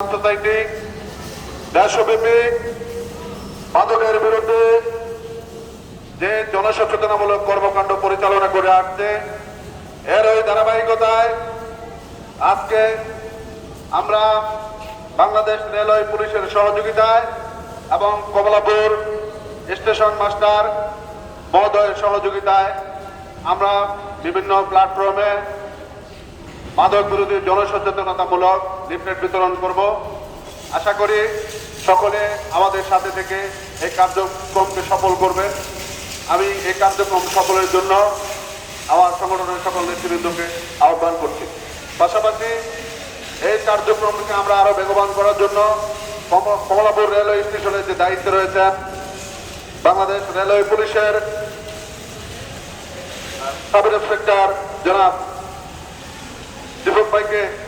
Society দেশব্যাপী মাদকের বিরুদ্ধে যে জনসচেতনামূলক কর্মকাণ্ড পরিচালনা করে আসছে, এর ওই ধারাবাহিকতায় আজকে আমরা বাংলাদেশ রেলওয়ে পুলিশের সহযোগিতায় এবং কমলাপুর স্টেশন মাস্টার মহোদয়ের সহযোগিতায় আমরা বিভিন্ন প্ল্যাটফর্মে মাদক বিরোধী জনসচেতনতামূলক লিফলেট বিতরণ করব। আশা করি সকলে আমাদের সাথে থেকে এই কার্যক্রমকে সফল করবে। আমি এই কার্যক্রম সফলের জন্য আমার সংগঠনের সকল নেতৃবৃন্দকে আহ্বান করছি। পাশাপাশি এই কার্যক্রমকে আমরা আরও বেগবান করার জন্য কম- কমলাপুর রেলওয়ে স্টেশনের যে দায়িত্ব রয়েছে বাংলাদেশ রেলওয়ে পুলিশের সাব ইন্সপেক্টর জনাব দীপক ভাইকে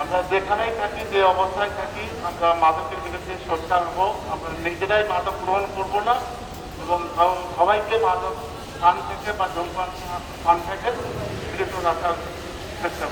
আমরা যেখানেই থাকি, যে অবস্থায় থাকি, আমরা মাদকের বিরুদ্ধে সোচ্চার হব। আমরা নিজেরাই মাদক গ্রহণ করব না এবং সবাইকে মাদক পান থেকে বা ধূমপান পান থেকে বিরত রাখার চেষ্টা